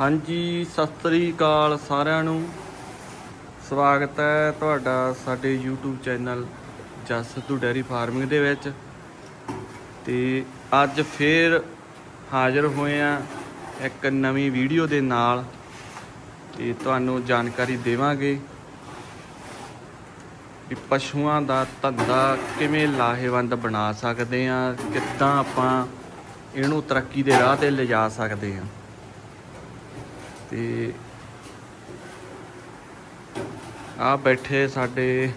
ਹਾਂਜੀ, ਸਤਿ ਸ੍ਰੀ ਅਕਾਲ ਸਾਰਿਆਂ ਨੂੰ। ਸਵਾਗਤ ਹੈ ਤੁਹਾਡਾ ਸਾਡੇ YouTube channel Jas Sidhu dairy farming ਦੇ ਵਿੱਚ। ਤੇ ਅੱਜ ਫੇਰ ਹਾਜ਼ਰ ਹੋਏ ਆ ਇੱਕ ਨਵੀਂ ਵੀਡੀਓ ਦੇ ਨਾਲ। ਤੇ ਤੁਹਾਨੂੰ ਜਾਣਕਾਰੀ ਦੇਵਾਂਗੇ ਵੀ ਪਸ਼ੂਆਂ ਦਾ ਧੰਦਾ ਕਿਵੇਂ ਲਾਹੇਵੰਦ ਬਣਾ ਸਕਦੇ ਆ ਕਿੱਦਾਂ ਆਪਾਂ ਇਹਨੂੰ ਤਰੱਕੀ ਦੇ ਰਾਹ ਤੇ ਲਿਜਾ ਸਕਦੇ ਆ ਤੇ ਆ ਬੈਠੇ ਸਾਡੇ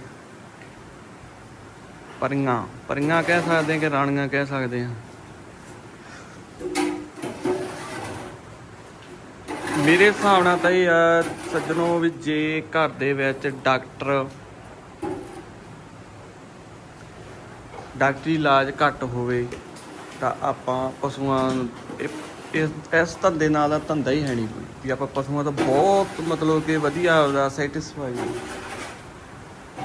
ਪਰੀਆਂ। ਪਰੀਆਂ ਕਹਿ ਸਕਦੇ ਆ ਕਿ ਰਾਣੀਆਂ ਕਹਿ ਸਕਦੇ ਆ। ਮੇਰੇ ਹਿਸਾਬ ਨਾਲ ਤਾਂ ਇਹ ਆ ਸੱਜਣੋ ਵੀ ਜੇ ਘਰ ਦੇ ਵਿੱਚ ਡਾਕਟਰ ਡਾਕਟਰੀ ਇਲਾਜ ਘੱਟ ਹੋਵੇ ਤਾਂ ਆਪਾਂ ਪਸ਼ੂਆਂ ਇਸ ਇਸ ਧੰਦੇ ਨਾਲ ਦਾ ਧੰਦਾ ਹੀ ਹੈ ਨਹੀਂ ਵੀ ਆਪਾਂ ਪਸ਼ੂਆਂ ਤੋਂ ਬਹੁਤ ਮਤਲਬ ਕਿ ਵਧੀਆ ਉਹਦਾ ਸੈਟੀਸਫਾਈ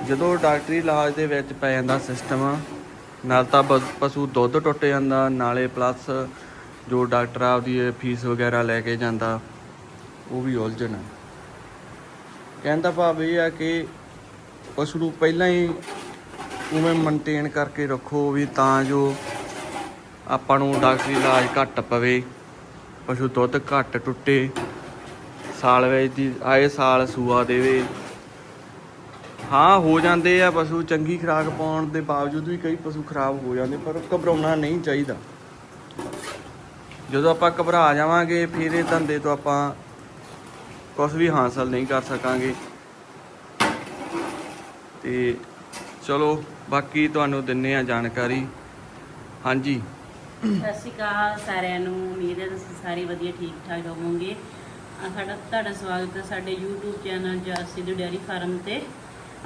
ਜਦੋਂ ਡਾਕਟਰੀ ਇਲਾਜ ਦੇ ਵਿੱਚ ਪੈ ਜਾਂਦਾ ਸਿਸਟਮ ਨਾਲ ਤਾਂ ਬ- ਪਸ਼ੂ ਦੁੱਧ ਟੁੱਟ ਜਾਂਦਾ, ਨਾਲੇ ਪਲੱਸ ਜੋ ਡਾਕਟਰ ਆਪਦੀ ਫੀਸ ਵਗੈਰਾ ਲੈ ਕੇ ਜਾਂਦਾ, ਉਹ ਵੀ ਉਲਝਣ। ਹੈ ਕਹਿੰਦਾ ਭਾਵ ਇਹ ਆ ਕਿ ਪਸ਼ੂ ਨੂੰ ਪਹਿਲਾਂ ਹੀ ਉਵੇਂ ਮੇਨਟੇਨ ਕਰਕੇ ਰੱਖੋ ਵੀ ਤਾਂ ਜੋ ਆਪਾਂ ਨੂੰ ਡਾਕਟਰੀ ਇਲਾਜ ਘੱਟ ਪਵੇ, ਪਸ਼ੂ ਦੁੱਧ ਘੱਟ ਟੁੱਟੇ। ਸਾਲ ਵਿੱਚ ਦੀ, ਆਏ ਸਾਲ ਸੂਆ ਦੇਵੇ। ਹਾਂ, ਹੋ ਜਾਂਦੇ ਆ ਪਸ਼ੂ, ਚੰਗੀ ਖੁਰਾਕ ਪਾਉਣ ਦੇ ਬਾਵਜੂਦ ਵੀ ਕਈ ਪਸ਼ੂ ਖਰਾਬ ਹੋ ਜਾਂਦੇ, ਪਰ ਘਬਰਾਉਣਾ ਨਹੀਂ ਚਾਹੀਦਾ। ਜਦੋਂ ਆਪਾਂ ਘਬਰਾ ਜਾਵਾਂਗੇ, ਫਿਰ ਇਹ ਧੰਦੇ ਤੋਂ ਆਪਾਂ ਕੁਝ ਵੀ ਹਾਸਲ ਨਹੀਂ ਕਰ ਸਕਾਂਗੇ। ਤੇ ਚਲੋ, ਬਾਕੀ ਤੁਹਾਨੂੰ ਦਿੰਨੇ ਆ ਜਾਣਕਾਰੀ। ਹਾਂਜੀ। ਸਤਿ ਸ਼੍ਰੀ ਅਕਾਲ ਸਾਰਿਆਂ ਨੂੰ, ਉਮੀਦ ਹੈ ਤੁਸੀਂ ਸਾਰੇ ਵਧੀਆ ਠੀਕ ਠਾਕ ਹੋਵੋਗੇ। ਸਾਡਾ, ਤੁਹਾਡਾ ਸਵਾਗਤ ਹੈ ਸਾਡੇ YouTube channel Jas Sidhu dairy farm ਤੇ।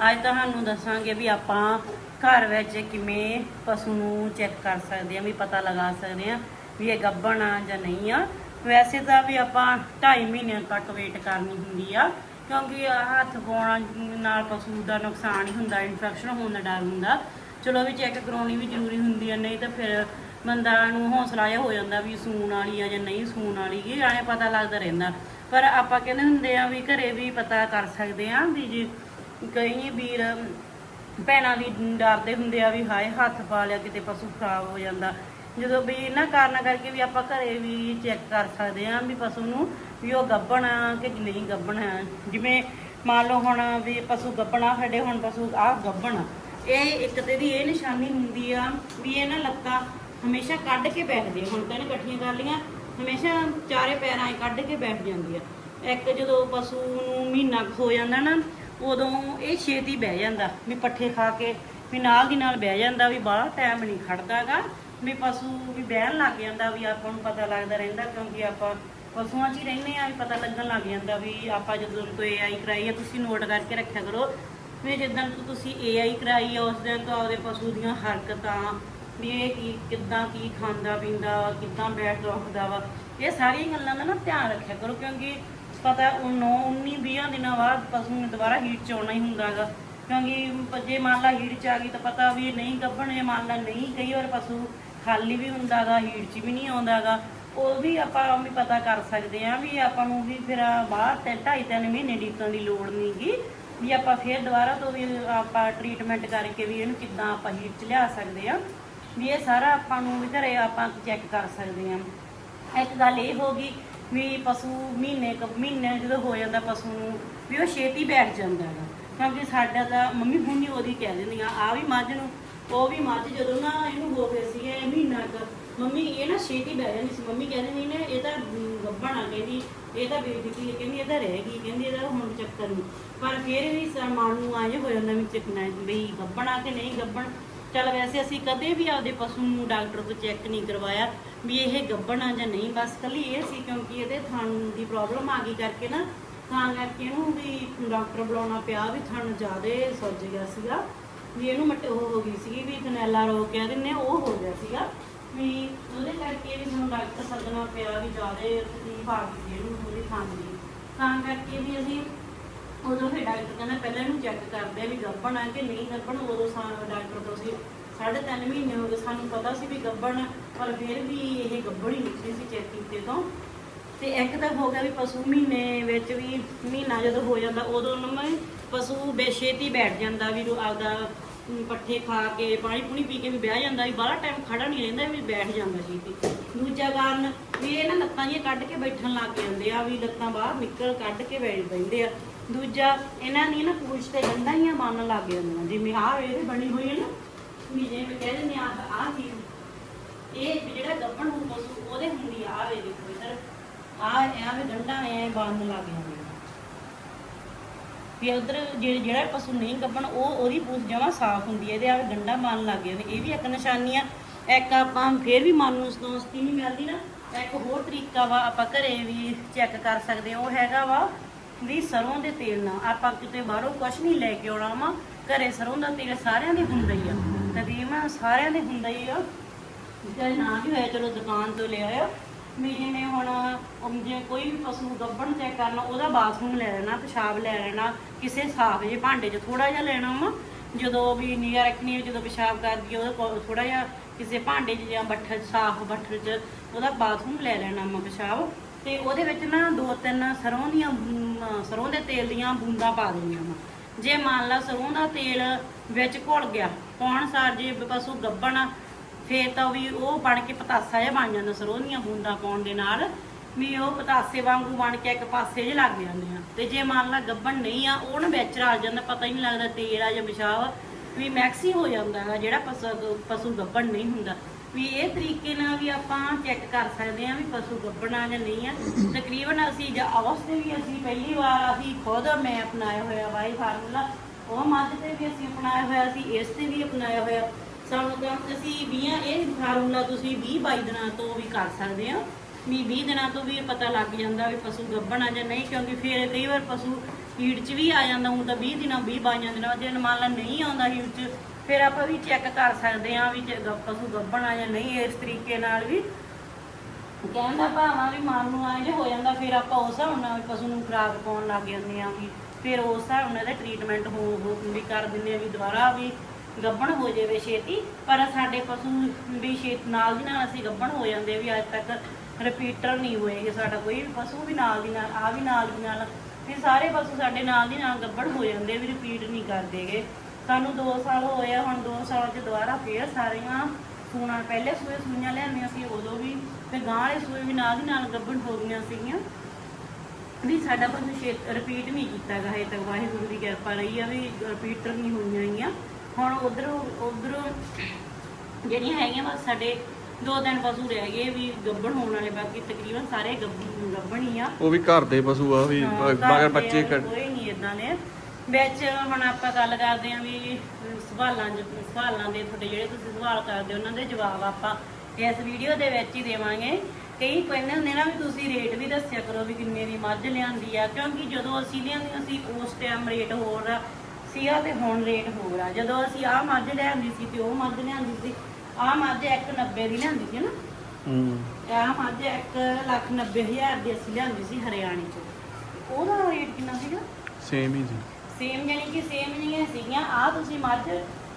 ਅੱਜ ਤੁਹਾਨੂੰ ਦੱਸਾਂਗੇ ਵੀ ਆਪਾਂ ਘਰ ਵਿੱਚ ਕਿਵੇਂ ਪਸ਼ੂ ਨੂੰ ਚੈੱਕ ਕਰ ਸਕਦੇ ਹਾਂ, ਵੀ ਪਤਾ ਲਗਾ ਸਕਦੇ ਹਾਂ ਵੀ ਇਹ ਗੱਭਣ ਆ ਜਾਂ ਨਹੀਂ ਆ। ਵੈਸੇ ਤਾਂ ਵੀ ਆਪਾਂ 2.5 ਮਹੀਨਿਆਂ ਤੱਕ ਵੇਟ ਕਰਨੀ ਹੁੰਦੀ ਆ, ਕਿਉਂਕਿ ਹੱਥ ਪਾਉਣਾ ਨਾਲ ਪਸ਼ੂ ਦਾ ਨੁਕਸਾਨ ਹੀ ਹੁੰਦਾ ਇਨਫੈਕਸ਼ਨ ਹੋਣ ਦਾ ਡਰ ਹੁੰਦਾ। ਚਲੋ ਵੀ ਚੈੱਕ ਕਰਾਉਣੀ ਵੀ ਜ਼ਰੂਰੀ ਹੁੰਦੀ ਆ, ਨਹੀਂ ਤਾਂ ਫਿਰ ਬੰਦਾ ਨੂੰ ਹੌਸਲਾ ਜਿਹਾ ਹੋ ਜਾਂਦਾ ਵੀ ਸੂਣ ਵਾਲੀ ਆ ਜਾਂ ਨਹੀਂ ਸੂਣ ਵਾਲੀ, ਇਹ ਐਂ ਪਤਾ ਲੱਗਦਾ ਰਹਿੰਦਾ। ਪਰ ਆਪਾਂ ਕਹਿੰਦੇ ਹੁੰਦੇ ਆ ਵੀ ਘਰੇ ਵੀ ਪਤਾ ਕਰ ਸਕਦੇ ਆ ਵੀ ਜੇ ਕਈ ਵੀਰ ਭੈਣਾਂ ਵੀ ਡਰਦੇ ਹੁੰਦੇ ਆ ਵੀ ਹਾਏ ਹੱਥ ਪਾ ਲਿਆ ਕਿਤੇ ਪਸ਼ੂ ਖਰਾਬ ਹੋ ਜਾਂਦਾ। ਜਦੋਂ ਵੀ ਇਹਨਾਂ ਕਾਰਨਾਂ ਕਰਕੇ ਵੀ ਆਪਾਂ ਘਰੇ ਵੀ ਚੈੱਕ ਕਰ ਸਕਦੇ ਆ ਵੀ ਪਸ਼ੂ ਨੂੰ ਵੀ ਉਹ ਗੱਭਣ ਆ ਕਿ ਨਹੀਂ ਗੱਭਣ ਆ। ਜਿਵੇਂ ਮੰਨ ਲਓ ਹੁਣ ਵੀ ਪਸ਼ੂ ਗੱਭਣਾ ਸਾਡੇ ਹੁਣ ਪਸ਼ੂ ਆ ਗੱਭਣ ਇਹ ਇੱਕ ਤੇ ਦੀ ਇਹ ਨਿਸ਼ਾਨੀ ਹੁੰਦੀ ਆ ਵੀ ਇਹ ਨਾ ਲੱਤਾਂ ਹਮੇਸ਼ਾ ਕੱਢ ਕੇ ਬੈਠਦੇ ਹੁਣ ਤਾਂ ਇਹਨੇ ਇਕੱਠੀਆਂ ਕਰ ਲੀਆਂ ਹਮੇਸ਼ਾ ਚਾਰੇ ਪੈਰਾਂ 'ਚ ਕੱਢ ਕੇ ਬੈਠ ਜਾਂਦੀ ਆ। ਇੱਕ ਜਦੋਂ ਪਸ਼ੂ ਨੂੰ ਮਹੀਨਾ ਕੁ ਹੋ ਜਾਂਦਾ ਨਾ, ਉਦੋਂ ਇਹ ਛੇਤੀ ਬਹਿ ਜਾਂਦਾ, ਵੀ ਪੱਠੇ ਖਾ ਕੇ, ਵੀ ਨਾਲ ਦੀ ਨਾਲ ਬਹਿ ਜਾਂਦਾ, ਵੀ ਬਾਹਲਾ ਟਾਈਮ ਨਹੀਂ ਖੜਦਾਗਾ ਵੀ ਪਸ਼ੂ ਵੀ ਬਹਿਣ ਲੱਗ ਜਾਂਦਾ, ਵੀ ਆਪਾਂ ਨੂੰ ਪਤਾ ਲੱਗਦਾ ਰਹਿੰਦਾ, ਕਿਉਂਕਿ ਆਪਾਂ ਪਸ਼ੂਆਂ 'ਚ ਹੀ ਰਹਿੰਦੇ ਆ ਵੀ ਪਤਾ ਲੱਗਣ ਲੱਗ ਜਾਂਦਾ ਵੀ ਆਪਾਂ ਜਦੋਂ ਕੋਈ ਆਈ ਕਰਾਈ ਆ, ਤੁਸੀਂ ਨੋਟ ਕਰਕੇ ਰੱਖਿਆ ਕਰੋ, ਵੀ ਜਿੱਦਾਂ ਤੋਂ ਤੁਸੀਂ ਏਆਈ ਕਰਾਈ ਆ, ਉਸ ਦਿਨ ਤੋਂ ਆਪਦੇ ਪਸ਼ੂ ਦੀਆਂ ਹਰਕਤਾਂ ਵੀ ਇਹ ਕੀ, ਕਿੱਦਾਂ ਕੀ ਖਾਂਦਾ ਪੀਂਦਾ ਵਾ ਕਿੱਦਾਂ ਬੈਠਦਾ ਉੱਠਦਾ ਵਾ। ਇਹ ਸਾਰੀਆਂ ਗੱਲਾਂ ਦਾ ਨਾ ਧਿਆਨ ਰੱਖਿਆ ਕਰੋ, ਕਿਉਂਕਿ ਪਤਾ 9 19 20 ਦਿਨਾਂ ਬਾਅਦ ਪਸ਼ੂ ਨੇ ਦੁਬਾਰਾ ਹੀਟ ਚ ਆਉਣਾ ਹੀ ਹੁੰਦਾਗਾ ਕਿਉਂਕਿ ਜੇ ਮੰਨ ਲਾ ਹੀਟ ਚ ਆ ਗਈ ਤਾਂ ਪਤਾ ਵੀ ਇਹ ਨਹੀਂ ਗੱਭਣ ਜੇ ਮੰਨ ਲਾ ਨਹੀਂ ਕਈ ਵਾਰ ਪਸ਼ੂ ਖਾਲੀ ਵੀ ਹੁੰਦਾਗਾ ਹੀਟ ਚ ਵੀ ਨਹੀਂ ਆਉਂਦਾਗਾ ਉਹ ਵੀ ਆਪਾਂ ਵੀ ਪਤਾ ਕਰ ਸਕਦੇ ਆ ਵੀ ਆਪਾਂ ਨੂੰ ਵੀ ਫਿਰ ਬਾਹਰ ਤੇ ਢਾਈ, ਤਿੰਨ ਮਹੀਨੇ ਡੀਕਣ ਦੀ ਲੋੜ ਨਹੀਂਗੀ ਵੀ ਆਪਾਂ ਫਿਰ ਦੁਬਾਰਾ ਤੋਂ ਵੀ ਆਪਾਂ ਟ੍ਰੀਟਮੈਂਟ ਕਰਕੇ ਵੀ ਇਹਨੂੰ ਕਿੱਦਾਂ ਆਪਾਂ ਹੀਟ ਚ ਲਿਆ ਸਕਦੇ ਆ। ਵੀ ਇਹ ਸਾਰਾ ਆਪਾਂ ਨੂੰ ਵੀ ਘਰੇ ਆਪਾਂ ਚੈੱਕ ਕਰ ਸਕਦੇ ਹਾਂ। ਇੱਕ ਗੱਲ ਇਹ ਹੋ ਗਈ ਵੀ ਪਸ਼ੂ ਮਹੀਨੇ ਕ, ਮਹੀਨੇ ਜਦੋਂ ਹੋ ਜਾਂਦਾ ਪਸ਼ੂ ਨੂੰ, ਵੀ ਉਹ ਛੇਤੀ ਬੈਠ ਜਾਂਦਾ ਹੈਗਾ ਕਿਉਂਕਿ ਸਾਡਾ ਤਾਂ, ਮੰਮੀ ਹੁਣੀ ਉਹਦੀ ਕਹਿ ਦਿੰਦੀਆਂ ਆ ਵੀ ਮੱਝ ਨੂੰ, ਉਹ ਵੀ ਮੱਝ, ਜਦੋਂ ਨਾ ਇਹਨੂੰ ਹੋ ਗਏ ਸੀਗੇ ਮਹੀਨਾ ਕੁ, ਮੰਮੀ ਇਹ ਨਾ ਛੇਤੀ ਬਹਿ ਜਾਂਦੀ ਸੀ। ਮੰਮੀ ਕਹਿੰਦੇ ਨਹੀਂ ਨੇ, ਇਹ ਤਾਂ ਗੱਭਣ ਆ, ਕਹਿੰਦੀ, ਇਹ ਤਾਂ ਬੇਟੀ ਕਹਿੰਦੀ, ਇਹ ਤਾਂ ਰਹਿ ਗਈ। ਕਹਿੰਦੀ, ਇਹਦਾ ਹੁਣ ਚੱਕਰ ਨਹੀਂ ਪਰ ਫਿਰ ਵੀ ਸਮਾਨ ਨੂੰ ਆਏ ਹੋ ਜਾਂਦਾ ਵੀ ਚੱਕਣਾ ਬਈ ਗੱਭਣ ਆ ਕਿ ਨਹੀਂ ਗੱਭਣ। ਚੱਲ ਵੈਸੇ ਅਸੀਂ ਕਦੇ ਵੀ ਆਪਦੇ ਪਸ਼ੂ ਨੂੰ ਡਾਕਟਰ ਤੋਂ ਚੈੱਕ ਨਹੀਂ ਕਰਵਾਇਆ ਵੀ ਇਹ ਗੱਭਣ ਆ ਜਾਂ ਨਹੀਂ। ਬਸ ਕੱਲੀ ਇਹ ਸੀ ਕਿਉਂਕਿ ਇਹਦੇ ਥਣ ਦੀ ਪ੍ਰੋਬਲਮ ਆ ਗਈ ਕਰਕੇ ਨਾ। ਤਾਂ ਕਰਕੇ ਇਹਨੂੰ ਵੀ ਡਾਕਟਰ ਬੁਲਾਉਣਾ ਪਿਆ ਵੀ ਥਣ ਜ਼ਿਆਦੇ ਸੁੱਜ ਗਿਆ ਸੀਗਾ। ਵੀ ਇਹਨੂੰ ਮਟ ਉਹ ਹੋ ਗਈ ਸੀਗੀ ਵੀ ਕਨੈਲਾ ਰੋਗ ਕਹਿ ਦਿੰਦੇ ਆ, ਉਹ ਹੋ ਗਿਆ ਸੀਗਾ। ਵੀ ਉਹਦੇ ਕਰਕੇ ਵੀ ਸਾਨੂੰ ਡਾਕਟਰ ਸੱਦਣਾ ਪਿਆ ਵੀ ਜ਼ਿਆਦੇ ਤਕਲੀਫ ਆ ਗਈ ਇਹਨੂੰ ਉਹਦੀ ਥਣ ਦੀ। ਤਾਂ ਕਰਕੇ ਵੀ ਅਸੀਂ ਉਦੋਂ ਫਿਰ ਡਾਕਟਰ ਕਹਿੰਦਾ ਪਹਿਲਾਂ ਇਹਨੂੰ ਚੈੱਕ ਕਰਦੇ ਆ ਵੀ ਗੱਭਣ ਆ ਕਿ ਨਹੀਂ ਗੱਭਣ, ਉਦੋਂ ਸਾਨੂੰ ਡਾਕਟਰ ਤੋਂ ਅਸੀਂ ਸਾਢੇ ਤਿੰਨ ਮਹੀਨੇ ਹੋ ਗਏ, ਸਾਨੂੰ ਪਤਾ ਸੀ ਵੀ ਗੱਭਣ ਪਰ ਫਿਰ ਵੀ ਇਹ ਗੱਭਣ ਹੀ ਨਿਕਲੀ ਸੀ ਚੈੱਕ ਕੀਤੇ ਤੋਂ। ਤੇ ਇੱਕ ਤਾਂ ਹੋ ਗਿਆ ਵੀ ਪਸ਼ੂ ਮਹੀਨੇ ਵਿੱਚ ਵੀ ਮਹੀਨਾ ਜਦੋਂ ਹੋ ਜਾਂਦਾ, ਉਦੋਂ ਉਹਨਾਂ ਮੈਂ ਪਸ਼ੂ ਬੇਛੇਤੀ ਬੈਠ ਜਾਂਦਾ ਵੀ ਉਹ ਆਪਦਾ ਪੱਠੇ ਖਾ ਕੇ ਪਾਣੀ ਪੂਣੀ ਪੀ ਕੇ ਵੀ ਬਹਿ ਜਾਂਦਾ ਵੀ ਬਾਹਲਾ ਟਾਈਮ ਖੜਾ ਨਹੀਂ ਰਹਿੰਦਾ ਵੀ ਬੈਠ ਜਾਂਦਾ ਛੇਤੀ। ਦੂਜਾ ਕਾਰਨ ਵੀ ਇਹ ਨਾ ਲੱਤਾਂ ਜਿਹੀਆਂ ਕੱਢ ਕੇ ਬੈਠਣ ਲੱਗ ਜਾਂਦੇ ਆ, ਵੀ ਲੱਤਾਂ ਬਾਹਰ ਨਿਕਲ ਕੱਢ ਕੇ ਬੈਠ ਬੈਠਦੇ ਆ। ਦੂਜਾ, ਇਹਨਾਂ ਦੀ ਨਾ ਪੂਛ ਤੇ ਗੰਢਾਂ ਹੀ ਬੰਨ ਲੱਗ ਜਾਂਦੀਆਂ। ਜਿਵੇਂ ਆਹ ਇਹਦੇ ਬਣੀ ਹੋਈ ਹੈ ਨਾ ਵੀ ਜਿਵੇਂ ਕਹਿ ਦਿੰਦੇ ਆ, ਆਹ ਚੀਜ਼। ਇਹ ਜਿਹੜਾ ਗੱਭਣ ਨੂੰ ਪਸ਼ੂ ਉਹਦੇ ਹੁੰਦੀ ਆ ਵੇ ਦੇਖੋ ਇਧਰ। ਆ ਐਵੇਂ ਗੰਢਾਂ ਐ ਬੰਨ ਲੱਗ ਜਾਂਦੀਆਂ। ਵੀ ਉਧਰ ਜਿਹੜਾ ਪਸ਼ੂ ਨਹੀਂ ਗੱਭਣ ਉਹ ਉਹਦੀ ਪੂਛ ਜਮਾ ਸਾਫ਼ ਹੁੰਦੀ ਹੈ ਇਹਦੇ ਆ ਗੰਢਾਂ ਬੰਨ ਲੱਗ ਜਾਂਦੇ ਇਹ ਵੀ ਇੱਕ ਨਿਸ਼ਾਨੀ ਆ ਇੱਕ ਆਪਾਂ ਫੇਰ ਵੀ ਮਨ ਨੂੰ ਸੰਤੁਸ਼ਟੀ ਨਹੀਂ ਮਿਲਦੀ ਨਾ। ਇੱਕ ਹੋਰ ਤਰੀਕਾ ਵਾ, ਆਪਾਂ ਘਰੇ ਵੀ ਚੈੱਕ ਕਰ ਸਕਦੇ ਉਹ ਹੈਗਾ ਵਾ ਵੀ ਸਰੋਂ ਦੇ ਤੇਲ ਨਾਲ ਆਪਾਂ ਕਿਤੇ ਬਾਹਰੋਂ ਕੁਝ ਨਹੀਂ ਲੈ ਕੇ ਆਉਣਾ ਵਾ, ਘਰੇ ਸਰੋਂ ਦਾ ਤੇਲ ਸਾਰਿਆਂ ਦੇ ਹੁੰਦਾ ਹੀ ਆ। ਤਕਰੀਬਨ ਸਾਰਿਆਂ ਦੇ ਹੁੰਦਾ ਹੀ ਆ। ਚਾਹੇ ਨਾ ਵੀ ਹੋਇਆ ਚਲੋ ਦੁਕਾਨ ਤੋਂ ਲੈ ਆਇਓ ਵੀ ਜਿਵੇਂ ਹੁਣ ਜੇ ਕੋਈ ਵੀ ਪਸ਼ੂ ਗੱਭਣ ਚੈੱਕ ਕਰਨਾ, ਉਹਦਾ ਬਾਥਰੂਮ ਲੈ ਲੈਣਾ, ਪਿਸ਼ਾਬ ਲੈ ਲੈਣਾ, ਕਿਸੇ ਸਾਫ਼ ਜੇ ਭਾਂਡੇ 'ਚ ਥੋੜਾ ਜਿਹਾ ਲੈਣਾ ਵਾ। ਜਦੋਂ ਵੀ ਨਿਗਾਹ ਰੱਖਣੀ ਹੈ ਜਦੋਂ ਪਿਸ਼ਾਬ ਕਰਦੀ ਹੈ ਉਹਦੇ ਥੋੜਾ ਜਿਹਾ ਕਿਸੇ ਭਾਂਡੇ 'ਚ ਜਾਂ ਬੱਠਲ, ਸਾਫ਼ ਬੱਠਲ 'ਚ ਉਹਦਾ ਬਾਥਰੂਮ ਲੈ ਲੈਣਾ ਵਾ ਪਿਸ਼ਾਬ। ਤੇ ਉਹਦੇ ਵਿੱਚ ਨਾ ਦੋ ਤਿੰਨ ਸਰੋਂ ਦੀਆਂ ਬੂੰ- ਸਰੋਂ ਦੇ ਤੇਲ ਦੀਆਂ ਬੂੰਦਾਂ ਪਾ ਦੇਣੀਆਂ ਵਾ। ਜੇ ਮੰਨ ਲਾ ਸਰੋਂ ਦਾ ਤੇਲ ਵਿੱਚ ਘੁਲ ਗਿਆ ਪਾਉਣ ਸਾਰ ਜੇ ਪਸ਼ੂ ਗੱਬਣ ਆ, ਫੇਰ ਤਾਂ ਵੀ ਉਹ ਬਣ ਕੇ ਪਤਾਸਾ ਜਿਹਾ ਬਣ ਜਾਂਦਾ ਸਰੋਂ ਦੀਆਂ ਬੂੰਦਾਂ ਪਾਉਣ ਦੇ ਨਾਲ ਵੀ ਉਹ ਪਤਾਸੇ ਵਾਂਗੂ ਬਣ ਕੇ ਇੱਕ ਪਾਸੇ ਜਿਹੇ ਲੱਗ ਜਾਂਦੇ ਆ। ਤੇ ਜੇ ਮੰਨ ਲਾ ਗੱਬਣ ਨਹੀਂ ਆ ਉਹ ਨਾ ਵਿੱਚ ਰਲ ਜਾਂਦਾ ਪਤਾ ਹੀ ਨਹੀਂ ਲੱਗਦਾ ਤੇਲ ਆ ਜਾਂ ਪਿਸ਼ਾਬ ਵੀ ਮੈਕਸੀ ਹੋ ਜਾਂਦਾ ਹੈਗਾ ਜਿਹੜਾ ਪਸ਼ੂ ਪਸ਼ੂ ਗੱਬਣ ਨਹੀਂ ਹੁੰਦਾ। ਵੀ ਇਹ ਤਰੀਕੇ ਨਾਲ ਵੀ ਆਪਾਂ ਚੈੱਕ ਕਰ ਸਕਦੇ ਆ ਵੀ ਪਸ਼ੂ ਗੱਭਣਾ ਜਾਂ ਨਹੀਂ ਆ। ਤਕਰੀਬਨ ਅਸੀਂ ਜਾਂ ਉਸ ਤੇ ਵੀ ਅਸੀਂ ਪਹਿਲੀ ਵਾਰ ਅਸੀਂ ਖੁਦ ਮੈਂ ਅਪਣਾਇਆ ਹੋਇਆ ਵਾਈ ਫਾਰਮੂਲਾ ਉਹ ਮੱਝ ਤੇ ਵੀ ਅਸੀਂ ਅਪਣਾਇਆ ਹੋਇਆ ਸੀ, ਇਸ ਤੇ ਵੀ ਅਪਣਾਇਆ ਹੋਇਆ। ਸਾਨੂੰ ਤਾਂ ਅਸੀਂ 20 ਇਹ ਫਾਰਮੂਲਾ ਤੁਸੀਂ 20 22 ਦਿਨਾਂ ਤੋਂ ਵੀ ਕਰ ਸਕਦੇ ਆ ਵੀ 20 ਦਿਨਾਂ ਤੋਂ ਵੀ ਇਹ ਪਤਾ ਲੱਗ ਜਾਂਦਾ ਵੀ ਪਸ਼ੂ ਗੱਭਣਾ ਜਾਂ ਨਹੀਂ, ਕਿਉਂਕਿ ਫਿਰ ਕਈ ਵਾਰ ਪਸ਼ੂ ਹੀਟ 'ਚ ਵੀ ਆ ਜਾਂਦਾ, ਹੁਣ ਤਾਂ 20 ਦਿਨਾਂ 20 22 ਦਿਨਾਂ ਜੇ ਮੰਨ ਲਾ ਨਹੀਂ ਆਉਂਦਾ ਹੀਟ 'ਚ। ਫਿਰ ਆਪਾਂ ਵੀ ਚੈੱਕ ਕਰ ਸਕਦੇ ਆ ਵੀ ਜੇ ਗ- ਪਸ਼ੂ ਗੱਭਣਾ ਜਾਂ ਨਹੀਂ, ਇਸ ਤਰੀਕੇ ਨਾਲ ਵੀ। ਕਹਿੰਦਾ ਭਾਵਾਂ ਵੀ ਮਨ ਨੂੰ ਆਏ ਜੇ ਹੋ ਜਾਂਦਾ, ਫਿਰ ਆਪਾਂ ਉਸ ਹਿਸਾਬ ਨਾਲ ਪਸ਼ੂ ਨੂੰ ਖਰਾਬ ਪਾਉਣ ਲੱਗ ਜਾਂਦੇ ਆ ਵੀ, ਫਿਰ ਉਸ ਹਿਸਾਬ ਨਾਲ ਇਹਦਾ ਟ੍ਰੀਟਮੈਂਟ ਹੋ ਹੋ ਵੀ ਕਰ ਦਿੰਦੇ ਆ ਵੀ ਦੁਬਾਰਾ ਵੀ ਗੱਭਣ ਹੋ ਜਾਵੇ ਛੇਤੀ। ਪਰ ਸਾਡੇ ਪਸ਼ੂ ਵੀ ਛੇਤੀ ਨਾਲ ਦੀ ਨਾਲ ਅਸੀਂ ਗੱਭਣ ਹੋ ਜਾਂਦੇ ਵੀ ਅੱਜ ਤੱਕ ਰਿਪੀਟਰ ਨਹੀਂ ਹੋਏਗੇ ਸਾਡਾ ਕੋਈ ਵੀ ਪਸ਼ੂ ਵੀ ਨਾਲ ਦੀ ਨਾਲ ਆ ਵੀ ਨਾਲ ਦੀ ਨਾਲ। ਇਹ ਸਾਰੇ ਪਸ਼ੂ ਸਾਡੇ ਨਾਲ ਦੀ ਨਾਲ ਗੱਭਣ ਹੋ ਜਾਂਦੇ ਵੀ ਰਿਪੀਟ ਨਹੀਂ ਕਰਦੇਗੇ ਸਾਨੂੰ 2 ਸਾਲ ਹੋਏ ਆ ਹੁਣ 2 ਸਾਲ ਚ ਦੁਬਾਰਾ ਫੇਰ ਸਾਰੀਆਂ ਸੂਣਾ ਪਹਿਲੇ ਸੂਏ ਸੂਈਆਂ ਲਿਆਂਦੀਆਂ ਸੀ ਉਦੋਂ ਵੀ ਤੇ ਗਾਂ ਵਾਲੇ ਸੂਏ ਵੀ ਨਾਲ ਦੀ ਨਾਲ ਗੱਭਣ ਹੋ ਗਈਆਂ ਸੀਗੀਆਂ। ਵੀ ਸਾਡਾ ਪਸ਼ੂ ਰਿਪੀਟ ਨਹੀਂ ਕੀਤਾ ਗਾ ਹਜੇ ਤੱਕ ਵਾਹਿਗੁਰੂ ਦੀ ਕਿਰਪਾ ਰਹੀ ਆ ਵੀ ਰਿਪੀਟਰ ਨਹੀਂ ਹੋਈਆਂ ਹੈਗੀਆਂ। ਹੁਣ ਉਧਰੋਂ ਉਧਰੋਂ ਜਿਹੜੀਆਂ ਹੈਗੀਆਂ ਬਸ ਸਾਡੇ ਦੋ ਤਿੰਨ ਪਸ਼ੂ ਰਹਿ ਗਏ ਵੀ ਗੱਭਣ ਹੋਣ ਵਾਲੇ ਬਾਕੀ ਤਕਰੀਬਨ ਸਾਰੇ ਗੱਭਣ ਹੀ ਆ। ਉਹ ਵੀ ਘਰ ਦੇ ਪਸ਼ੂ ਆ ਵੀ ਮਗਰ ਬੱਚੇ ਕੋਈ ਨਹੀਂ ਇਦਾਂ ਦੇ। ਵਿੱਚ ਹੁਣ ਆਪਾਂ ਗੱਲ ਕਰਦੇ ਆਂ ਵੀ ਸਵਾਲਾਂ ਜ- ਸਵਾਲਾਂ ਦੇ ਤੁਹਾਡੇ ਜਿਹੜੇ ਤੁਸੀਂ ਸਵਾਲ ਕਰਦੇ ਉਹਨਾਂ ਦੇ ਜਵਾਬ ਆਪਾਂ ਇਸ ਵੀਡੀਓ ਦੇ ਵਿੱਚ ਹੀ ਦੇਵਾਂਗੇ। ਕਈ ਕਹਿੰਦੇ ਹੁੰਦੇ ਨਾ ਵੀ ਤੁਸੀਂ ਰੇਟ ਵੀ ਦੱਸਿਆ ਕਰੋ ਵੀ ਕਿੰਨੇ ਦੀ ਮੱਝ ਲਿਆਂਦੀ ਆ ਕਿਉਂਕਿ ਜਦੋਂ ਅਸੀਂ ਲਿਆਂਦੀ ਸੀ ਉਸ ਟਾਈਮ ਰੇਟ ਹੋਰ ਆ ਸੀਗਾ ਤੇ ਹੁਣ ਰੇਟ ਹੋਰ ਆ। ਜਦੋਂ ਅਸੀਂ ਆਹ ਮੱਝ ਲਿਆਂਦੀ ਸੀ ਤੇ ਉਹ ਮੱਝ ਲਿਆਂਦੀ ਸੀ ਆਹ ਮੱਝ 190 ਦੀ ਲਿਆਂਦੀ ਸੀ ਨਾ? ਹੂੰ। ਆਹ ਮੱਝ 1 ਲੱਖ 90 ਹਜ਼ਾਰ ਦੀ ਅਸੀਂ ਲਿਆਂਦੀ ਸੀ ਹਰਿਆਣੇ ਚ। ਉਹਦਾ ਰੇਟ ਕਿੰਨਾ ਸੀਗਾ? ਸੇਮ ਹੀ ਸੀ। ਸੇਮ ਯਾਨੀ ਕਿ ਸੇਮ ਨਹੀਂ ਸੀਗੀਆਂ। ਆ ਤੁਸੀਂ ਮੱਝ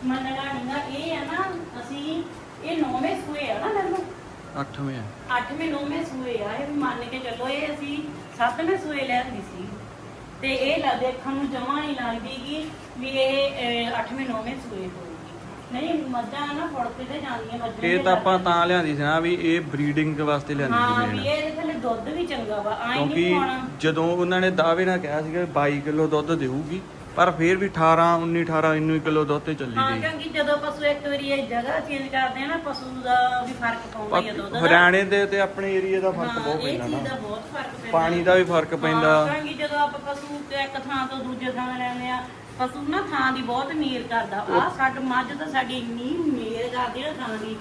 ਮੰਨਣਾ ਨਹੀਂਗਾ ਇਹ ਹੈ ਨਾ ਅਸੀਂ ਇਹ ਨੌਵੇਂ ਸੂਏ ਆ ਨਾ ਮੈਨੂੰ ਅੱਠਵੇਂ ਆ। ਅੱਠਵੇਂ ਨੌਵੇਂ ਸੂਏ ਆ ਇਹ ਵੀ ਮੰਨ ਕੇ ਚੱਲੋ ਇਹ ਅਸੀਂ ਸੱਤਵੇਂ ਸੂਏ ਲੈਂਦੀ ਸੀ। ਤੇ ਇਹ ਲਾ ਦੇਖਣ ਨੂੰ ਜਮਾ ਨਹੀਂ ਲੱਗਦੀ ਕਿ ਵੀ ਇਹ ਅਹ, ਅੱਠਵੇਂ ਨੌਵੇਂ ਸੂਏ ਹੋਊਗੀ ਨਹੀਂ ਮੱਝਾਂ ਨਾ ਫੜਕੇ ਤੇ ਜਾਂਦੀਆਂ ਮੱਝਾਂ ਇਹ ਤਾਂ ਆਪਾਂ ਤਾਂ ਲਿਆਂਦੀ ਸੀ ਨਾ ਵੀ ਇਹ ਬਰੀਡਿੰਗ ਵਾਸਤੇ ਹਾਂ ਲਿਆਂਦੀ ਵੀ ਸੀ ਇਹਦੇ ਥੱਲੇ ਦੁੱਧ ਵੀ ਚੰਗਾ ਵਾ ਆਈ ਨਹੀਂ ਕਿਉਂਕਿ ਪਾਉਣਾ ਜਦੋਂ ਉਹਨਾਂ ਨੇ ਦਾਅਵੇ ਨਾਲ ਕਿਹਾ ਸੀਗਾ 22 ਕਿਲੋ ਦੁੱਧ ਦੇਊਗੀ ਪਰ ਫਿਰ ਵੀ 18 19 18 19 ਕਿਲੋ ਦੁੱਧ ਤੇ ਚੱਲੀ ਹਾਂ ਗਈ। ਕਿਉਂਕਿ ਜਦੋਂ ਪਸ਼ੂ ਇੱਕ ਵਾਰੀ ਇਹ ਜਗ੍ਹਾ ਚੇਂਜ ਕਰਦੇ ਆ ਨਾ ਪਸ਼ੂ ਦਾ ਵੀ ਫ਼ਰਕ ਪਾਉਂਦਾ ਹੀ ਆ ਦੁੱਧ ਦਾ। ਹਰਿਆਣੇ ਦੇ ਤੇ ਆਪਣੇ ਏਰੀਆ ਦਾ ਫ਼ਰਕ ਹਾਂ, ਬਹੁਤ ਇਹ ਪੈਂਦਾ ਚੀਜ਼ ਨਾ ਦਾ ਬਹੁਤ ਫ਼ਰਕ ਪੈਂਦਾ। ਪਾਣੀ ਦਾ ਵੀ ਫ਼ਰਕ ਪੈਂਦਾ। ਹਾਂ, ਕਿਉਂਕਿ ਜਦੋਂ ਆਪਾਂ ਪਸ਼ੂ ਤੇ ਇੱਕ ਥਾਂ ਤੋਂ ਦੂਜੇ ਥਾਂ ਲੈਂਦੇ ਆ ਪਸ਼ੂ ਨਾ ਥਾਂ ਦੀ ਬਹੁਤ ਮੇਰ ਕਰਦਾ। ਆ ਸਾਡ ਮੱਝ ਤਾਂ ਸਾਡੀ ਇੰਨੀ ਮੇਰ ਕਰਦੀ ਨਾ ਥਾਂ ਦੀ।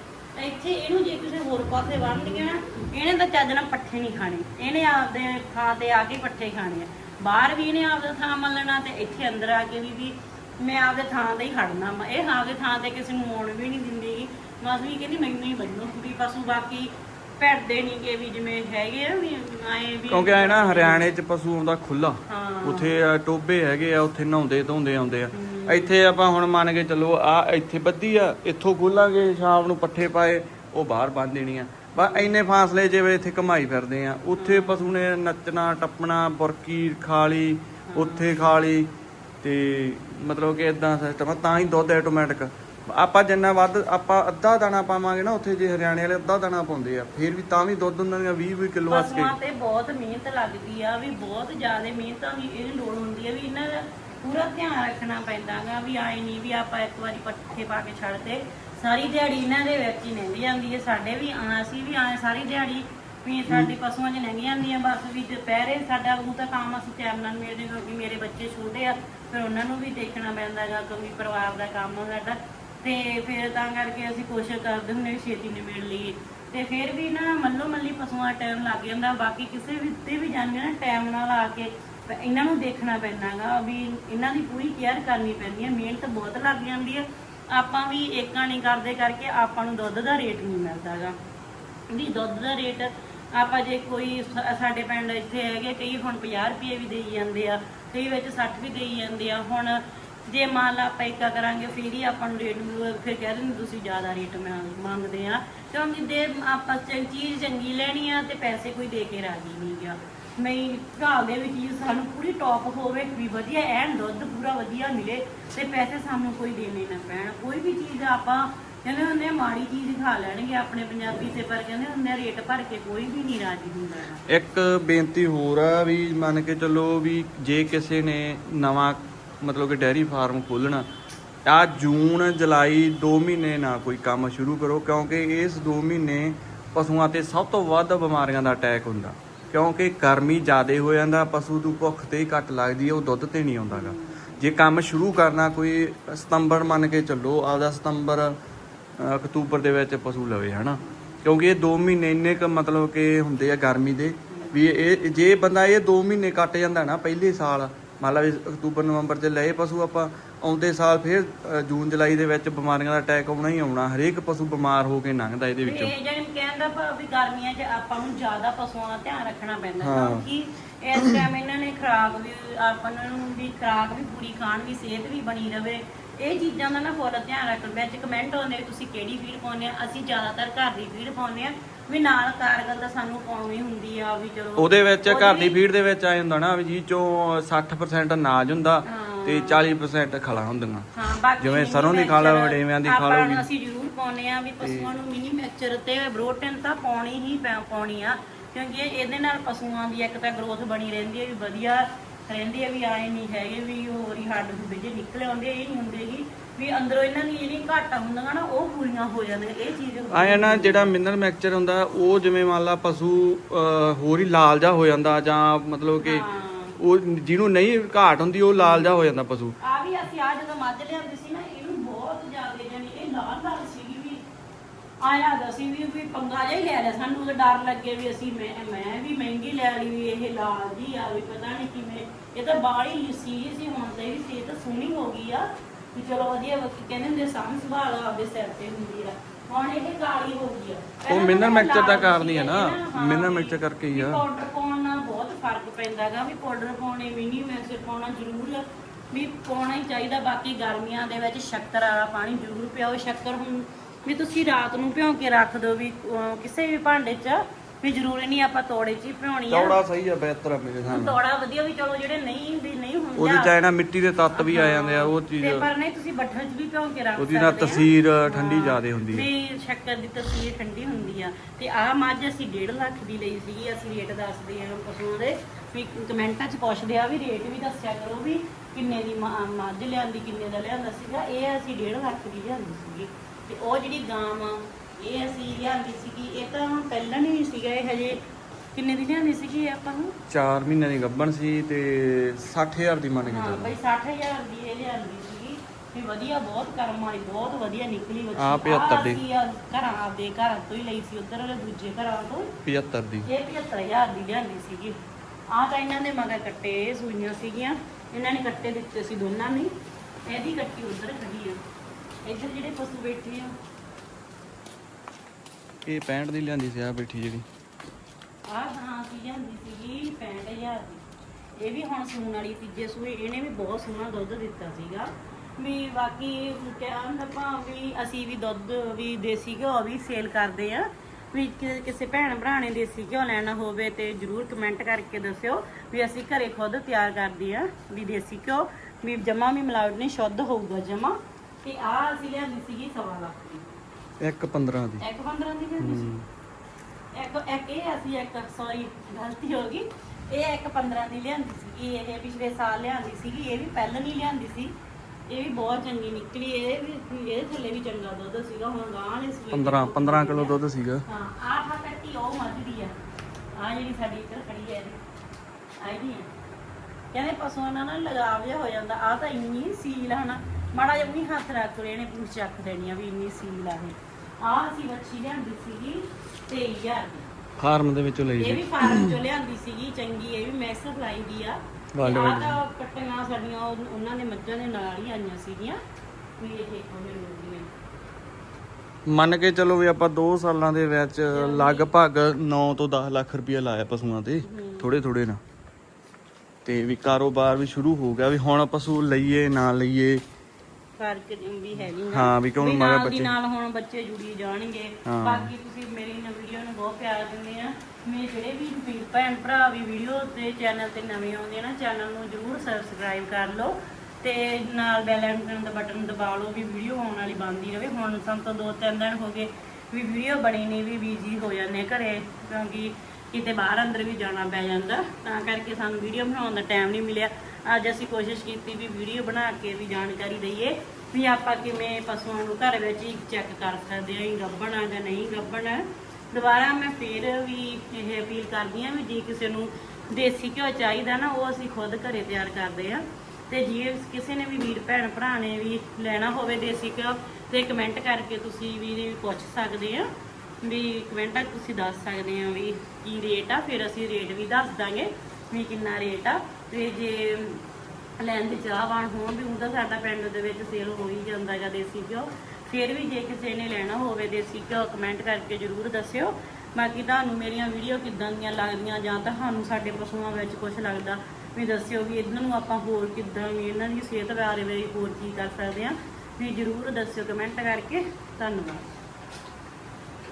ਇੱਥੇ ਇਹਨੂੰ ਜੇ ਕਿਸੇ ਹੋਰ ਪਾਸੇ ਬੰਨ੍ਹਦੀਆਂ ਨਾ ਇਹਨੇ ਤਾਂ ਚੱਜ ਨਾਲ ਪੱਠੇ ਨਹੀਂ ਖਾਣੇ। ਇਹਨੇ ਆਪਦੇ ਥਾਂ ਤੇ ਆ ਕੇ ਪੱਠੇ ਖਾਣੇ ਆ। ਬਾਹਰ ਵੀ ਇਹਨੇ ਆਪਦਾ ਥਾਂ ਮੰਨਣਾ ਤੇ ਇੱਥੇ ਅੰਦਰ ਆ ਕੇ ਵੀ ਵੀ ਮੈਂ ਆਪਦੇ ਥਾਂ ਤੇ ਹੀ ਖੜਨਾ ਵਾ। ਇਹ ਆਪਦੇ ਥਾਂ ਤੇ ਕਿਸੇ ਨੂੰ ਮੋੜ ਵੀ ਨਹੀਂ ਦਿੰਦੀ ਬਸ ਵੀ ਕਹਿੰਦੀ ਮੈਨੂੰ ਹੀ ਬੰਨੋ ਵੀ ਪਸ਼ੂ ਬਾਕੀ ਭੈੜਦੇ ਨਹੀਂ ਗੇ ਵੀ ਜਿਵੇਂ ਹੈਗੇ ਆ ਵੀ ਆਏ ਵੀ ਕਿਉਂਕਿ ਐ ਨਾ ਹਰਿਆਣੇ 'ਚ ਪਸ਼ੂ ਆਉਂਦਾ ਖੁੱਲਾ ਹਾਂ। ਉੱਥੇ ਟੋਬੇ ਹੈਗੇ ਆ ਉੱਥੇ ਨਹਾਉਂਦੇ ਧੋਂਦੇ ਆਉਂਦੇ ਆ। ਇੱਥੇ ਆਪਾਂ ਹੁਣ ਮੰਨ ਕੇ ਚੱਲੋ ਆ ਇੱਥੇ ਬੱਦੀ ਆ ਇੱਥੋਂ ਖੋਲਾਂਗੇ ਸ਼ਾਮ ਨੂੰ ਪੱਠੇ ਪਾਏ ਉਹ ਬਾਹਰ ਬੰਨ ਦੇਣੀ ਆ। ਬਸ ਇੰਨੇ ਫਾਸਲੇ ਜਿਵੇਂ ਇੱਥੇ ਕਮਾਈ ਫਿਰਦੇ ਆ। ਉੱਥੇ ਪਸ਼ੂ ਨੇ ਨੱਚਣਾ ਟੱਪਣਾ ਬੁਰਕੀ ਖਾ ਲਈ ਉੱਥੇ ਖਾ ਲਈ ਤੇ ਮਤਲਬ ਕਿ ਇਦਾਂ ਸਿਸਟਮ ਆ ਤਾਂ ਹੀ ਦੁੱਧ ਆਟੋਮੈਟਿਕ ਆਪਾਂ ਜਿੰਨਾ ਵੱਧ, ਆਪਾਂ ਅੱਧਾ ਦਾਣਾ ਪਾਵਾਂਗੇ ਨਾ ਉੱਥੇ ਜੇ ਹਰਿਆਣੇ ਵਾਲੇ ਅੱਧਾ ਦਾਣਾ ਪਾਉਂਦੇ ਆ, ਫਿਰ ਵੀ ਤਾਂ ਵੀ ਦੁੱਧ ਉਹਨਾਂ ਦੀਆਂ 20 20 ਕਿਲੋ ਵਾਸਤੇ। ਪਸ਼ੂਆਂ ਤੇ ਬਹੁਤ ਮਿਹਨਤ ਲੱਗਦੀ ਆ, ਵੀ ਬਹੁਤ ਜ਼ਿਆਦਾ ਮਿਹਨਤਾਂ ਦੀ ਇਹ ਲੋੜ ਹੁੰਦੀ ਆ, ਵੀ ਇਹਨਾਂ ਦਾ ਪੂਰਾ ਧਿਆਨ ਰੱਖਣਾ ਪੈਂਦਾਗਾ, ਵੀ ਆਏ ਨਹੀਂ ਵੀ ਆਪਾਂ ਇੱਕ ਵਾਰੀ ਪੱਠੇ ਪਾ ਕੇ ਛੱਡਦੇ ਸਾਰੀ ਦਿਹਾੜੀ ਇਹਨਾਂ ਦੇ ਵਿੱਚ ਹੀ ਲੰਘ ਜਾਂਦੀ ਹੈ ਸਾਡੇ ਵੀ ਆ, ਅਸੀਂ ਵੀ ਆਏ ਸਾਰੀ ਦਿਹਾੜੀ ਵੀ ਸਾਡੇ ਪਸ਼ੂਆਂ 'ਚ ਲੰਘ ਜਾਂਦੀਆਂ, ਬਸ ਵੀ ਦੁਪਹਿਰੇ ਸਾਡਾ ਉਹ ਤਾਂ ਕੰਮ ਅਸੀਂ ਟਾਈਮ ਨਾਲ ਮਿਲਦੇ ਕਿਉਂਕਿ ਮੇਰੇ ਬੱਚੇ ਛੋਟੇ ਆ, ਫਿਰ ਉਹਨਾਂ ਨੂੰ ਵੀ ਦੇਖਣਾ ਪੈਂਦਾਗਾ ਕਿਉਂਕਿ ਪਰਿਵਾਰ ਦਾ ਕੰਮ ਆ ਸਾਡਾ। ਤੇ ਫਿਰ ਤਾਂ ਕਰਕੇ ਅਸੀਂ ਕੋਸ਼ਿਸ਼ ਕਰਦੇ ਹੁੰਦੇ ਵੀ ਛੇਤੀ ਨਿਬੇੜ ਲਈਏ। ਤੇ ਫਿਰ ਵੀ ਨਾ ਮੱਲੋ ਮੱਲੀ ਪਸ਼ੂਆਂ ਟਾਈਮ ਲੱਗ ਜਾਂਦਾ। ਬਾਕੀ ਕਿਸੇ ਵੀ ਤੇ ਵੀ ਜਾਂਦੇ ਨਾ, ਟਾਈਮ ਨਾਲ ਆ ਕੇ ਇਹਨਾਂ ਨੂੰ ਦੇਖਣਾ ਪੈਂਦਾਗਾ ਵੀ ਇਹਨਾਂ ਦੀ ਪੂਰੀ ਕੇਅਰ ਕਰਨੀ ਪੈਂਦੀ ਹੈ। ਮਿਹਨਤ ਬਹੁਤ ਲੱਗ ਜਾਂਦੀ ਹੈ। ਆਪਾਂ ਵੀ ਏਕਾਂ ਨਹੀਂ ਕਰਦੇ ਕਰਕੇ ਆਪਾਂ ਨੂੰ ਦੁੱਧ ਦਾ ਰੇਟ ਨਹੀਂ ਮਿਲਦਾਗਾ। ਵੀ ਦੁੱਧ ਦਾ ਰੇਟ ਆਪਾਂ ਜੇ ਕੋਈ ਸਾਡੇ ਪਿੰਡ ਇੱਥੇ ਹੈਗੇ, ਕਈ ਹੁਣ 50 ਰੁਪਏ ਵੀ ਦੇਈ ਜਾਂਦੇ ਆ, ਕਈ ਵਿੱਚ 60 ਵੀ ਦੇਈ ਜਾਂਦੇ ਆ। ਹੁਣ ਜੇ ਮੰਨ ਲਾ ਆਪਾਂ ਏਕਾ ਕਰਾਂਗੇ, ਫਿਰ ਹੀ ਆਪਾਂ ਨੂੰ ਰੇਟ ਮਿਲੂਗਾ। ਫਿਰ ਕਹਿ ਦਿੰਦੇ ਤੁਸੀਂ ਜ਼ਿਆਦਾ ਰੇਟ ਮੰਗਦੇ ਆ। ਕਿਉਂਕਿ ਦੇ ਆਪਾਂ ਚੀਜ਼ ਚੰਗੀ ਲੈਣੀ ਆ ਤੇ ਪੈਸੇ ਕੋਈ ਦੇ ਕੇ ਰਾਜੀ ਨਹੀਂ ਗਿਆ ਨਹੀਂ ਘਾਲ ਦੇ ਵਿੱਚ ਚੀਜ਼ ਸਾਨੂੰ ਪੂਰੀ ਟੌਪ ਹੋਵੇ, ਵੀ ਵਧੀਆ ਐਨ ਦੁੱਧ ਪੂਰਾ ਵਧੀਆ ਮਿਲੇ ਤੇ ਪੈਸੇ ਸਾਨੂੰ ਕੋਈ ਦੇਣੇ ਨਾ ਪੈਣ। ਕੋਈ ਵੀ ਚੀਜ਼ ਆਪਾਂ, ਕਹਿੰਦੇ ਹੁੰਦੇ ਮਾੜੀ ਚੀਜ਼ ਖਾ ਲੈਣਗੇ ਆਪਣੇ ਪੰਜਾਬੀ ਤੇ, ਪਰ ਕਹਿੰਦੇ ਹੁੰਦੇ ਰੇਟ ਭਰ ਕੇ ਕੋਈ ਵੀ ਨਹੀਂ ਰਾਜੀ ਹੁੰਦਾ ਇੱਕ ਬੇਨਤੀ ਹੋਰ ਆ ਵੀ ਮੰਨ ਕੇ ਚੱਲੋ ਵੀ ਜੇ ਕਿਸੇ ਨੇ ਨਵਾਂ ਮਤਲਬ ਕਿ ਡੈਰੀ ਫਾਰਮ ਖੋਲਣਾ ਆ ਜੂਨ, ਜੁਲਾਈ 2 ਮਹੀਨੇ ਨਾ ਕੋਈ ਕੰਮ ਸ਼ੁਰੂ ਕਰੋ, ਕਿਉਂਕਿ ਇਸ 2 ਮਹੀਨੇ ਪਸ਼ੂਆਂ ਤੇ ਸਭ ਤੋਂ ਵੱਧ ਬਿਮਾਰੀਆਂ ਦਾ ਅਟੈਕ ਹੁੰਦਾ। ਕਿਉਂਕਿ ਗਰਮੀ ਜ਼ਿਆਦੇ ਹੋ ਜਾਂਦਾ, ਪਸ਼ੂ ਨੂੰ ਭੁੱਖ ਤੇ ਹੀ ਘੱਟ ਲੱਗਦੀ ਹੈ, ਉਹ ਦੁੱਧ ਤੇ ਨਹੀਂ ਆਉਂਦਾਗਾ। ਜੇ ਕੰਮ ਸ਼ੁਰੂ ਕਰਨਾ, ਕੋਈ ਸਤੰਬਰ ਮੰਨ ਕੇ ਚੱਲੋ, ਆਪਦਾ ਸਤੰਬਰ ਅਕਤੂਬਰ ਦੇ ਵਿੱਚ ਪਸ਼ੂ ਲਵੇ, ਹਨਾ? ਕਿਉਂਕਿ ਇਹ 2 ਮਹੀਨੇ ਇੰਨੇ ਕ ਮਤਲਬ ਕਿ ਹੁੰਦੇ ਆ ਗਰਮੀ ਦੇ, ਵੀ ਇਹ, ਜੇ ਬੰਦਾ ਇਹ 2 ਮਹੀਨੇ ਕੱਟ ਜਾਂਦਾ ਨਾ, ਪਹਿਲੇ ਸਾਲ ਮੰਨ ਲਾ ਵੀ ਅਕਤੂਬਰ ਨਵੰਬਰ ਚ ਲਏ ਪਸ਼ੂ ਆਪਾਂ ਆਉਂਦੇ ਸਾਲ ਫਿਰ ਜੂਨ ਜੁਲਾਈ ਦੇ ਵਿੱਚ ਬਿਮਾਰੀਆਂ ਦਾ ਅਟੈਕ ਆਉਣਾ ਹੀ ਆਉਣਾ ਹਰੇਕ ਪਸ਼ੂ ਬਿਮਾਰ ਹੋ ਕੇ ਲੰਘਦਾ ਇਹਦੇ ਵਿੱਚੋਂ। ਇਹ ਜਿਹੜੀ ਕਹਿਣ ਦਾ ਭਾਵ ਵੀ ਗਰਮੀਆਂ 'ਚ ਆਪਾਂ ਨੂੰ ਜ਼ਿਆਦਾ ਪਸ਼ੂਆਂ ਦਾ ਧਿਆਨ ਰੱਖਣਾ ਪੈਂਦਾ। ਕਿਉਂਕਿ ਇਸ ਟਾਈਮ ਇਹਨਾਂ ਨੇ ਖੁਰਾਕ ਵੀ ਆਪਾਂ ਨੂੰ ਵੀ ਖੁਰਾਕ ਵੀ ਪੂਰੀ ਖਾਣ ਵੀ ਸਿਹਤ ਵੀ ਬਣੀ ਰਵੇ। ਇਹ ਚੀਜ਼ਾਂ ਦਾ ਨਾ ਫੁੱਲ ਧਿਆਨ ਰੱਖਣ ਵਿੱਚ ਕਮੈਂਟ ਆਉਂਦੇ ਤੁਸੀਂ ਕਿਹੜੀ ਫੀਡ ਪਾਉਂਦੇ ਆ ਅਸੀਂ ਜ਼ਿਆਦਾਤਰ ਘਰ ਦੀ ਫੀਡ ਪਾਉਂਦੇ ਆ ਵੀ ਨਾਲ ਕਾਰਗਲ ਦਾ ਸਾਨੂੰ ਪਾਉਣੀ ਹੁੰਦੀ ਆ ਵੀ ਚਲੋ। ਉਹਦੇ ਵਿੱਚ ਘਰ ਦੀ ਫੀਡ ਦੇ ਵਿੱਚ ਆ ਜਾਂਦਾ ਨਾ ਵੀ ਜੀ ਚੋਂ 60% ਅਨਾਜ ਹੁੰਦਾ ਤੇ 40% ਖਲਾ ਹੁੰਦੀਆਂ। ਹਾਂ ਜਿਵੇਂ ਸਰੋਂ ਦੀ ਖਾ ਲਓ, ਮਿਕਸਚਰ ਵੜੇਵਿਆਂ ਦੀ ਖਾ ਲਓ ਆਪਾਂ ਵੀ। ਅਸੀਂ ਜ਼ਰੂਰ ਪਾਉਨੇ ਆ ਵੀ ਪਸ਼ੂਆਂ ਨੂੰ ਮਿਨੀ ਮਿਕਸਚਰ ਤੇ ਪ੍ਰੋਟੀਨ ਤਾਂ ਪਾਉਣੀ ਹੀ ਪਾਉਣੀ ਆ। ਕਿਉਂਕਿ ਇਹ- ਇਹਦੇ ਨਾਲ ਪਸ਼ੂਆਂ ਦੀ ਇੱਕ ਤਾਂ ਗਰੋਥ ਬਣੀ ਰਹਿੰਦੀ ਹੈ ਵੀ ਵਧੀਆ ਰਹਿੰਦੀ ਹੈ ਵੀ ਆਏ ਨਹੀਂ ਹੈਗੇ ਵੀ ਹੋਰ ਹੀ ਹੱਡ ਹੁੱਡ ਜੇ ਨਿਕਲੇ ਆਉਂਦੇ ਇਹ ਨਹੀਂ ਹੁੰਦੇਗੀ ਵੀ ਅੰਦਰੋਂ ਇਹਨਾਂ ਦੀ ਜਿਹੜੀ ਘਾਟਾ ਹੁੰਦੀਆਂ ਨਾ ਉਹ ਪੂਰੀਆਂ ਹੋ ਜਾਂਦੀਆਂ ਇਹ ਚੀਜ਼ ਆਇਆ ਨਾ ਜਿਹੜਾ ਮਿਨਰਲ ਮਿਕਸਚਰ ਹੁੰਦਾ ਉਹ ਜਿਵੇਂ ਮੰਨ ਲਾ ਪਸ਼ੂ ਅਹ, ਹੋਰ ਹੀ ਲਾਲ ਜਾ ਹੋ ਜਾਂਦਾ ਜਾਂ ਮਤਲਬ ਕਿ। ਉਹ ਜਿਹਨੂੰ ਨਹੀਂ ਘਾਟ ਹੁੰਦੀ ਉਹ ਲਾਲ ਜਾ ਹੋ ਜਾਂਦਾ ਪਸ਼ੂ। ਆ ਵੀ ਅਸੀਂ ਆ ਜਦੋਂ ਮੱਝ ਲਿਆਂਦੀ ਸੀ ਨਾ ਇਹਨੂੰ ਬਹੁਤ ਜ਼ਿਆਦਾ ਜਾਨੀ ਇਹ ਲਾਲ ਲਾਲ ਸੀਗੀ ਵੀ। ਆਇਆ ਦਾ ਸੀ ਵੀ ਵੀ ਪੰਗਾ ਜਿਹਾ ਹੀ ਲੈ ਲਿਆ ਸਾਨੂੰ ਤਾਂ ਡਰ ਲੱਗੇ ਵੀ ਅਸੀਂ ਮੈਂ ਮੈਂ ਵੀ ਮਹਿੰਗੀ ਲੈ ਲਈ ਵੀ ਇਹ ਲਾਲ ਜੀ ਆ ਵੀ ਪਤਾ ਨਹੀਂ ਕਿਵੇਂ। ਇਹ ਤਾਂ ਬਾੜੀ ਸੀ ਸੀ ਹੁਣ ਤੇ ਵੀ ਸਿਹਤ ਸੋਹਣੀ ਹੋ ਗਈ ਆ। ਵੀ ਚਲੋ ਵਧੀਆ ਬਾਕੀ ਕਹਿੰਦੇ ਹੁੰਦੇ ਸਾਂਭ ਸੰਭਾਲ ਆਪਦੇ ਸਿਰ ਤੇ ਹੁੰਦੀ ਆ ਹੁਣ ਇਹ ਕਾਲੀ ਹੋ ਗਈ ਆ ਪਹਿਲਾਂ ਮਿਨਰਲ ਤਾਂ ਮਿਕਸਚਰ ਦਾ ਕਾਰਨ ਹੀ ਆ ਸੀ, ਨਾ। ਹਾਂ ਮਿਨਰਲ ਵੀ- ਮਿਕਸਚਰ ਕਰਕੇ ਹੀ ਆ। ਵੀ ਪਾਊਡਰ ਪਾਉਣ ਨਾਲ ਬਹੁਤ ਫ਼ਰਕ ਪੈਂਦਾਗਾ ਵੀ ਪਾਊਡਰ ਪਾਉਣੇ ਮਿਨੀ ਮਿਕਸਚਰ ਪਾਉਣਾ ਜ਼ਰੂਰ ਵੀ ਪਾਉਣਾ ਹੀ ਚਾਹੀਦਾ ਬਾਕੀ ਗਰਮੀਆਂ ਦੇ ਵਿੱਚ ਸ਼ੱਕਰ ਵਾਲਾ ਪਾਣੀ ਜ਼ਰੂਰ ਪਿਆਓ ਸ਼ੱਕਰ ਹੁਣ ਵੀ ਤੁਸੀਂ ਰਾਤ ਨੂੰ ਭਿਉਂ ਕੇ ਰੱਖ ਦਿਓ ਵੀ ਅਹ, ਕਿਸੇ ਵੀ ਭਾਂਡੇ 'ਚ ਵੀ ਜ਼ਰੂਰੀ ਨਹੀਂ ਆਪਾਂ ਤੋੜੇ 'ਚ ਹੀ ਭਿਉਣੀ ਆ। ਚੌੜਾ ਸਹੀ ਆ ਬਿਹਤਰ ਆ ਮੇਰੇ ਹਿਸਾਬ ਨਾਲ। ਤੋੜਾ ਵਧੀਆ ਵੀ ਚਲੋ ਜਿਹੜੇ ਨਹੀਂ ਵੀ ਨਹੀਂ ਹੁੰਦੇ। ਉਹਦੇ ਚ ਐਨਾ ਮਿੱਟੀ ਦੇ ਤੱਤ ਵੀ ਆ ਜਾਂਦੇ ਆ ਉਹ ਚੀਜ਼। ਤੇ ਪਰ ਨਹੀਂ ਤੁਸੀਂ ਬੱਠਲ 'ਚ ਵੀ ਭਿਉਂ ਕੇ ਰੱਖ ਉਹਦੀ ਸਕਦੇ ਆ। ਤਸੀਰ ਠੰਡੀ ਹਾਂ, ਜ਼ਿਆਦੇ ਹੁੰਦੀ ਹੈ ਵੀ ਸ਼ੱਕਰ ਦੀ ਤਸੀਰ ਠੰਡੀ ਹੁੰਦੀ ਆ। ਤੇ ਆਹ ਮੱਝ ਅਸੀਂ 1.5 ਲੱਖ ਦੀ ਲਈ ਸੀਗੀ ਅਸੀਂ ਰੇਟ ਦੱਸਦੇ ਆ ਪਸ਼ੂਆਂ ਦੇ। ਵੀ ਕਮੈਂਟਾਂ 'ਚ ਪੁੱਛਦੇ ਆ ਵੀ ਰੇਟ ਵੀ ਦੱਸਿਆ ਕਰੋ ਵੀ ਕਿੰਨੇ ਦੀ ਮ- ਮੱਝ ਲਿਆਂਦੀ ਕਿੰਨੇ ਦਾ ਲਿਆਂਦਾ ਸੀਗਾ। ਇਹ ਅਸੀਂ 1.5 ਲੱਖ ਦੀ ਲਿਆਂਦੀ ਸੀਗੀ। ਤੇ ਉਹ ਜਿਹੜੀ ਗਾਂ ਆ ਇਹ ਅਸੀਂ ਲਿਆਂਦੀ ਸੀਗੀ ਇਹ ਤਾਂ ਪਹਿਲਾਂ ਨਹੀਂ ਸੀਗਾ ਇਹ ਹਜੇ ਕਿੰਨੇ ਦੀ ਲਿਆਂਦੀ ਸੀਗੀ ਇਹ ਆਪਾਂ ਨੂੰ? 4 ਮਹੀਨਿਆਂ ਦੀ ਗੱਭਣ ਸੀ ਤੇ 60000 ਦੀ ਮੰਨ ਕੇ ਹਾਂ ਚੱਲੋ। ਬਈ 60000 ਦੀ ਇਹ ਲਿਆਂਦੀ ਸੀਗੀ। ਵੀ ਵਧੀਆ ਬਹੁਤ ਕਰਮ ਵਾਲੀ ਬਹੁਤ ਵਧੀਆ ਨਿਕਲੀ ਬੱਚੀ। ਆਹ 75 ਦੀ। ਅਸੀਂ ਆਹ ਘਰਾਂ ਆਪਦੇ ਘਰਾਂ ਤੋਂ ਹੀ ਲਈ ਸੀ ਉਧਰ ਵਾਲੇ ਦੂਜੇ ਘਰਾਂ ਤੋਂ। 75 ਦੀ। ਇਹ 75000 ਦੀ ਲਿਆਂਦੀ ਸੀਗੀ। ਆਹ ਤਾਂ ਇਹਨਾਂ ਦੇ ਮਗਰ ਕੱਟੇ ਇਹ ਸੂਈਆਂ ਸੀਗੀਆਂ। ਇਹਨਾਂ ਨੇ ਕੱਟੇ ਦਿੱਤੇ ਸੀ ਦੋਨਾਂ ਨੇ। ਇਹਦੀ ਕੱਟੀ ਉਧਰ ਖੜੀ ਆ। ਇੱਧਰ ਜਿਹੜੇ ਪਸ਼ੂ ਬੈਠੇ ਆ। ਇਹ 65 ਦੀ ਲਿਆਂਦੀ ਸੀ ਆ ਬੈਠੀ ਜਿਹੜੀ। ਆਹ ਹਾਂ ਸੀ ਲਿਆਂਦੀ ਸੀਗੀ? 65000 ਦੀ। ਇਹ ਵੀ ਹੁਣ ਸੂਣ ਵਾਲੀ, ਤੀਜੇ ਸੂਏ, ਇਹਨੇ ਵੀ ਬਹੁਤ ਸੋਹਣਾ ਦੁੱਧ ਦਿੱਤਾ ਸੀਗਾ। ਵੀ ਬਾਕੀ ਕਹਿਣ ਦਾ ਭਾਵ ਵੀ ਅਸੀਂ ਵੀ ਦੁੱਧ ਵੀ ਦੇਸੀ ਘਿਓ ਵੀ ਸੇਲ ਕਰਦੇ ਆ। ਵੀ ਕਿਸੇ ਭੈਣ ਭਰਾ ਨੇ ਦੇਸੀ ਘਿਓ ਲੈਣਾ ਹੋਵੇ ਤੇ ਜਰੂਰ ਕਮੈਂਟ ਕਰਕੇ ਦੱਸਿਓ ਵੀ ਅਸੀਂ ਘਰੇ ਖੁਦ ਤਿਆਰ ਕਰਦੇ ਆ ਵੀ ਦੇਸੀ ਘਿਓ। ਵੀ ਜਮਾ ਵੀ ਮਿਲਾਵਟ ਨਹੀਂ, ਸ਼ੁੱਧ ਹੋਊਗਾ ਜਮਾ। ਤੇ ਆ ਅਸੀਂ ਲਿਆਂਦੀ ਸੀਗੀ ਸਵਾ ਲੱਖ ਦੀ। ਇੱਕ 15 ਦੀ। ਇੱਕ 15 ਦੀ ਸੀ। ਇੱਕ ਇੱਕ ਇਹ ਅਸੀਂ ਇੱਕ ਸੌਰੀ ਗਲਤੀ ਹੋ ਗਈ। ਇਹ ਇੱਕ 15 ਦੀ ਲਿਆਂਦੀ ਸੀ। ਇਹ ਪਿਛਲੇ ਸਾਲ ਲਿਆਂਦੀ ਸੀਗੀ ਇਹ ਵੀ ਪਹਿਲਾਂ ਨਹੀਂ ਲਿਆਂਦੀ ਸੀ। ਇਹ ਵੀ ਬਹੁਤ ਚੰਗੀ ਨਿਕਲੀ। ਇਹ ਵੀ ਇਹ ਥੱਲੇ ਵੀ ਚੰਗਾ ਦੁੱਧ ਸੀਗਾ। ਹੁਣ ਗਾਂ ਵਾਲੇ ਸੂਏ 15 15 ਕਿਲੋ ਦੁੱਧ ਸੀਗਾ। ਹਾਂ ਆਹ ਠਾ ਕੱਟੀ ਉਹ ਮੱਝ ਦੀ ਆ। ਆ ਜਿਹੜੀ ਸਾਡੀ ਇੱਧਰ ਖੜੀ ਹੈ ਇਹਦੀ। ਆਈ ਦੀ ਆ। ਕਹਿੰਦੇ ਪਸ਼ੂਆਂ ਨਾਲ ਨਾ ਲਗਾਵ ਜਿਹਾ ਹੋ ਜਾਂਦਾ। ਆ ਤਾਂ ਇੰਨੀ ਸੀਲ ਹਨਾ। ਮਾੜਾ ਜਿਹਾ ਵੀ ਹੱਥ ਰੱਖ ਰਹੇ ਨੇ ਪੂਛ ਚੱਕ ਦੇਣੀ ਆ ਵੀ ਇੰਨੀ ਸੀਲ ਆ ਇਹ। ਆ ਅਸੀਂ ਵੱਛੀ ਲਿਆਂਦੀ ਸੀਗੀ 23000 ਦੀ। ਫਾਰਮ ਦੇ ਵਿੱਚੋਂ ਲਈ ਇਹ ਸੀ। ਵੀ ਫਾਰਮ ਚੋਂ ਲਿਆਂਦੀ ਸੀਗੀ ਚੰਗੀ ਇਹ ਵੀ ਮੈਸ ਫਲਾਈ ਦੀ ਆ। ਵਰਲਡ ਆ ਵਾਈਡ। ਤਾਂ ਕੱਟੀਆਂ ਸਾਡੀਆਂ ਉਹ- ਉਹਨਾਂ ਦੇ ਮੱਝਾਂ ਦੇ ਨਾਲ ਹੀ ਆਈਆਂ ਸੀਗੀਆਂ। ਵੀ ਇਹ ਉਹਨੇ ਲੋੜੀਆਂ ਮੰਨ ਕੇ ਚਲੋ ਵੀ ਆਪਾਂ 2 ਸਾਲਾਂ ਦੇ ਵਿੱਚ ਲਗਭਗ 9 ਤੋਂ 10 ਲੱਖ ਰੁਪਏ ਲਾਇਆ ਪਸ਼ੂਆਂ ਤੇ ਥੋੜੇ ਥੋੜੇ ਨਾ। ਤੇ ਵੀ ਕਾਰੋਬਾਰ ਵੀ ਸ਼ੁਰੂ ਹੋ ਗਿਆ ਵੀ ਹੁਣ ਪਸ਼ੂ ਲਈਏ ਨਾ ਲਈਏ ਫ਼ਰਕ ਵੀ ਹੈ ਨਹੀਂ ਹਾਂ, ਵੀ ਕਿਉਂ ਮਗਰ ਨਾਲ ਦੀ ਬੱਚੇ- ਨਾਲ ਹੁਣ ਬੱਚੇ ਜੁੜੀ ਜਾਣਗੇ। ਹਾਂ। ਬਾਕੀ ਤੁਸੀਂ ਮੇਰੀ ਨਾ ਵੀਡੀਓ ਨੂੰ ਬਹੁਤ ਪਿਆਰ ਦਿੰਦੇ ਆ। ਮੇਰੇ ਜਿਹੜੇ ਵੀ ਵੀਰ ਭੈਣ ਭਰਾ ਵੀ ਵੀਡੀਓ ਤੇ ਚੈਨਲ ਤੇ ਨਵੇਂ ਆਉਂਦੇ ਆ ਨਾ ਚੈਨਲ ਨੂੰ ਜਰੂਰ ਸਬਸਕ੍ਰਾਈਬ ਕਰ ਲਓ। ਤੇ ਨਾਲ ਬੈਲ ਆਈਕਨ ਦਾ ਬਟਨ ਦਬਾ ਲਓ ਵੀ ਵੀਡੀਓ ਆਉਣ ਵਾਲੀ ਬੰਦ ਰਵੇ। ਹੁਣ ਸਾਨੂੰ ਤਾਂ ਦੋ ਤਿੰਨ ਦਿਨ ਹੋ ਗਏ ਵੀ ਵੀਡੀਓ ਬਣੀ ਨਹੀਂ ਵੀ ਬੀਜ਼ੀ ਹੋ ਜਾਂਦੇ ਘਰੇ ਕਿਉਂਕਿ ਕਿਤੇ ਬਾਹਰ ਅੰਦਰ ਵੀ ਜਾਣਾ ਪੈ ਜਾਂਦਾ। ਤਾਂ ਕਰਕੇ ਸਾਨੂੰ ਵੀਡੀਓ ਬਣਾਉਣ ਦਾ ਟਾਈਮ ਨਹੀਂ ਮਿਲਿਆ। ਅੱਜ ਅਸੀਂ ਕੋਸ਼ਿਸ਼ ਕੀਤੀ ਵੀ ਵੀਡੀਓ ਬਣਾ ਕੇ ਵੀ ਜਾਣਕਾਰੀ ਦਈਏ ਵੀ ਆਪਾਂ ਕਿਵੇਂ ਪਸ਼ੂਆਂ ਨੂੰ ਘਰ ਵਿੱਚ ਹੀ ਚੈੱਕ ਕਰ ਸਕਦੇ ਹਾਂ ਵੀ ਗੱਭਣ ਜਾਂ ਨਹੀਂ ਗੱਭਣ। ਦੁਬਾਰਾ ਮੈਂ ਫੇਰ ਵੀ ਇਹ ਅਪੀਲ ਕਰਦੀ ਹਾਂ ਵੀ ਜੇ ਕਿਸੇ ਨੂੰ ਦੇਸੀ ਘਿਓ ਚਾਹੀਦਾ ਨਾ, ਉਹ ਅਸੀਂ ਖੁਦ ਘਰੇ ਤਿਆਰ ਕਰਦੇ ਆ ਤੇ ਜੇ ਕਿਸੇ ਨੇ ਵੀ ਵੀਰ ਭੈਣ ਭਰਾ ਨੇ ਵੀ ਲੈਣਾ ਹੋਵੇ ਦੇਸੀ ਘਿਓ, ਤੇ ਕਮੈਂਟ ਕਰਕੇ ਤੁਸੀਂ ਵੀ ਪੁੱਛ ਸਕਦੇ ਆ ਵੀ ਕਮੈਂਟਾਂ 'ਚ ਤੁਸੀਂ ਦੱਸ ਸਕਦੇ ਆ ਵੀ ਕੀ ਰੇਟ ਆ, ਫਿਰ ਅਸੀਂ ਰੇਟ ਵੀ ਦੱਸ ਦਾਂਗੇ ਵੀ ਕਿੰਨਾ ਰੇਟ ਆ। ਤੇ ਜੇ ਲੈਣ ਦੇ ਚਾਹਵਾਨ ਹੋਣ ਵੀ ਹੁੰਦਾ ਸਾਡਾ ਪਿੰਡ ਦੇ ਵਿੱਚ ਸੇਲ ਹੋ ਹੀ ਜਾਂਦਾ ਹੈਗਾ ਦੇਸੀ ਘਿਓ। ਫਿਰ ਵੀ ਜੇ ਕਿਸੇ ਨੇ ਲੈਣਾ ਹੋਵੇ ਦੇਸੀ ਘਿਓ ਕਮੈਂਟ ਕਰਕੇ ਜਰੂਰ ਦੱਸਿਓ। ਬਾਕੀ ਤੁਹਾਨੂੰ ਮੇਰੀਆਂ ਵੀਡੀਓ ਕਿੱਦਾਂ ਦੀਆਂ ਲੱਗਦੀਆਂ ਜਾਂ ਤੁਹਾਨੂੰ ਸਾਡੇ ਪਸ਼ੂਆਂ ਵਿੱਚ ਕੁਝ ਲੱਗਦਾ ਵੀ ਦੱਸਿਓ ਵੀ ਇਹਨਾਂ ਨੂੰ ਆਪਾਂ ਹੋਰ ਕਿੱਦਾਂ ਵੀ ਇਹਨਾਂ ਦੀ ਸਿਹਤ ਬਾਰੇ ਵੀ ਹੋਰ ਕੀ ਕਰ ਸਕਦੇ ਆ ਵੀ ਜਰੂਰ ਦੱਸਿਓ ਕਮੈਂਟ ਕਰਕੇ। ਧੰਨਵਾਦ।